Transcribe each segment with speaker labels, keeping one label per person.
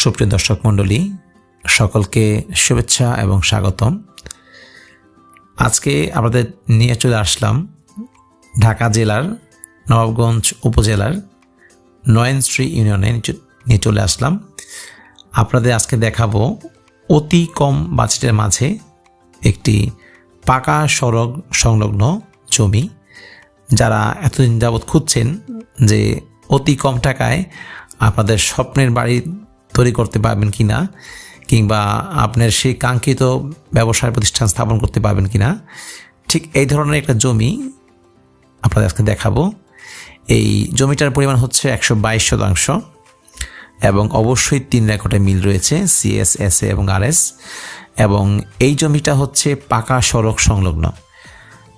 Speaker 1: সুপ্রিয় দর্শক মণ্ডলী, সকলকে শুভেচ্ছা এবং স্বাগতম। আজকে আমাদের নিয়ে চলে আসলাম ঢাকা জেলার নবাবগঞ্জ উপজেলার নয়নশ্রী ইউনিয়নে নিয়ে চলে আসলাম। আপনাদের আজকে দেখাবো অতি কম বাজেটের মাঝে একটি পাকা সড়ক সংলগ্ন জমি। যারা এতদিন যাবৎ খুঁজছেন যে অতি কম টাকায় আপনাদের স্বপ্নের বাড়ি তৈরি করতে পারবেন কি না কিংবা আপনার সেই কাঙ্ক্ষিত ব্যবসায় প্রতিষ্ঠান স্থাপন করতে পারবেন কি না ঠিক এই ধরনের একটা জমি আপনাদের আজকে দেখাবো। এই জমিটার পরিমাণ হচ্ছে একশো বাইশ শতাংশ এবং অবশ্যই তিন রেকর্ডে মিল রয়েছে সিএস এস এ এবং আরএস এবং এই জমিটা হচ্ছে পাকা সড়ক সংলগ্ন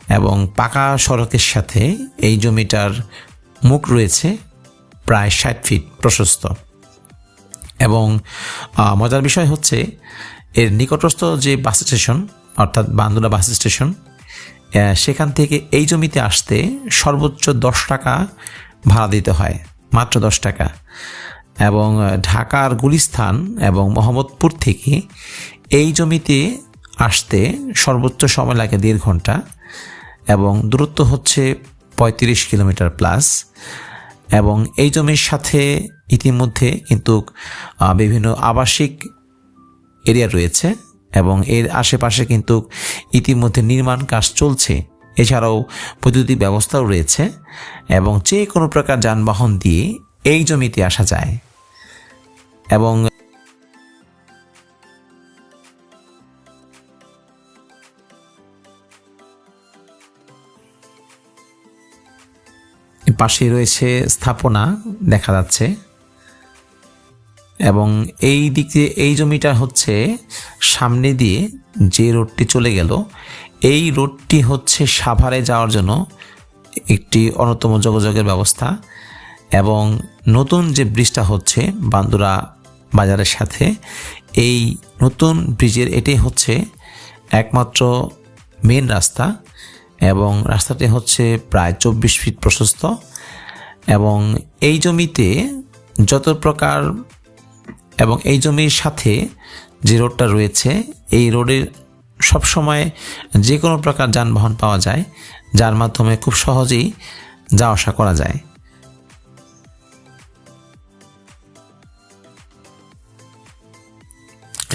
Speaker 1: এবং পাকা সড়কের সাথে এই জমিটার মুখ রয়েছে প্রায় ষাট ফিট প্রশস্ত। এবং মজার বিষয় হচ্ছে এর নিকটস্থ যে বাস স্টেশন, অর্থাৎ বান্দুলা বাস স্টেশন সেখান থেকে এই জমিতে আসতে সর্বোচ্চ দশ টাকা ভাড়া দিতে হয়, মাত্র দশ টাকা। এবং ঢাকার গুলিস্থান এবং মোহাম্মদপুর থেকে এই জমিতে আসতে সর্বোচ্চ সময় লাগে দেড় ঘণ্টা এবং দূরত্ব হচ্ছে পঁয়ত্রিশ কিলোমিটার প্লাস। এবং এই জমির সাথে ইতিমধ্যে কিন্তু বিভিন্ন আবাসিক এরিয়া রয়েছে এবং এর আশেপাশে কিন্তু ইতিমধ্যে নির্মাণ কাজ চলছে। এছাড়াও বৈদ্যুতিক ব্যবস্থাও রয়েছে এবং যে কোনো প্রকার যানবাহন দিয়ে এই জমিতে আসা যায়। এবং পাশে রয়েছে স্থাপনা দেখা যাচ্ছে। এবং এই দিক দিয়ে এই জমিটা হচ্ছে সামনে দিয়ে যে রোডটি চলে গেল, এই রোডটি হচ্ছে সাভারে যাওয়ার জন্য একটি অন্যতম যোগাযোগের ব্যবস্থা। এবং নতুন যে ব্রিজটা হচ্ছে বান্দুরা বাজারের সাথে, এই নতুন ব্রিজের এটাই হচ্ছে একমাত্র মেন রাস্তা। এবং রাস্তাটি হচ্ছে প্রায় চব্বিশ ফিট প্রশস্ত এবং এই জমিতে যত প্রকার এবং এই জমির সাথে যে রোডটা রয়েছে, এই রোডের সবসময় যে কোনো প্রকার যানবাহন পাওয়া যায়, যার মাধ্যমে খুব সহজেই যাওয়া আসা করা যায়।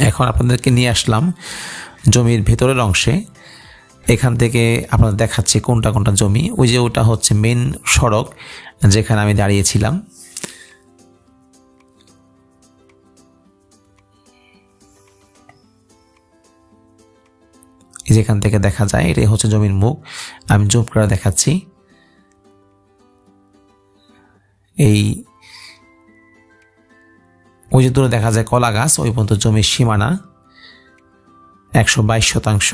Speaker 1: এখন আপনাদেরকে নিয়ে আসলাম জমির ভেতরের অংশে। এখান থেকে আপনাদের দেখাচ্ছি কোনটা কোনটা জমি। ওই যে ওটা হচ্ছে মেন সড়ক, যেখানে আমি দাঁড়িয়েছিলাম। যেখান থেকে দেখা যায়, এটাই হচ্ছে জমির মুখ। আমি জুম করে দেখাচ্ছি। এই ওই যে দূরে দেখা যায় কলা গাছ, ওই পর্যন্ত জমির সীমানা একশো বাইশ শতাংশ।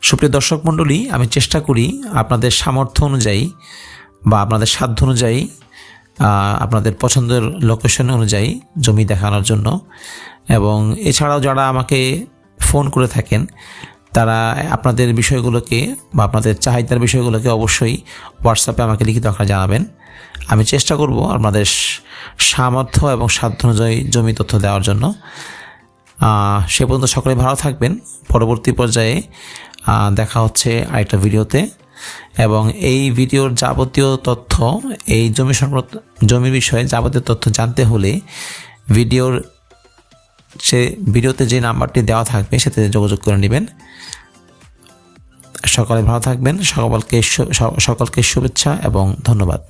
Speaker 1: সুপ্রিয় দর্শক মণ্ডলী, আমি চেষ্টা করি আপনাদের সামর্থ্য অনুযায়ী বা আপনাদের সাধ্য অনুযায়ী আপনাদের পছন্দের লোকেশন অনুযায়ী জমি দেখানোর জন্য। এবং এছাড়াও যারা আমাকে ফোন করে থাকেন, তারা আপনাদের বিষয়গুলোকে বা আপনাদের চাহিদার বিষয়গুলোকে অবশ্যই হোয়াটসঅ্যাপে আমাকে লিখিত আকারে জানাবেন। আমি চেষ্টা করব আপনাদের সামর্থ্য এবং সাধ্য অনুযায়ী জমি তথ্য দেওয়ার জন্য। সে পর্যন্ত সকলে ভালো থাকবেন। পরবর্তী পর্যায়ে দেখা হচ্ছে আরেকটা ভিডিওতে। এবং এই ভিডিওর যাবতীয় তথ্য, এই জমি সংক্রান্ত, জমির বিষয়ে যাবতীয় তথ্য জানতে হলে ভিডিওর সে, ভিডিওতে যে নাম্বারটি দেওয়া থাকবে সেতে যোগাযোগ করে নেবেন। সকলে ভালো থাকবেন, সকলকে সকলকে শুভেচ্ছা এবং ধন্যবাদ।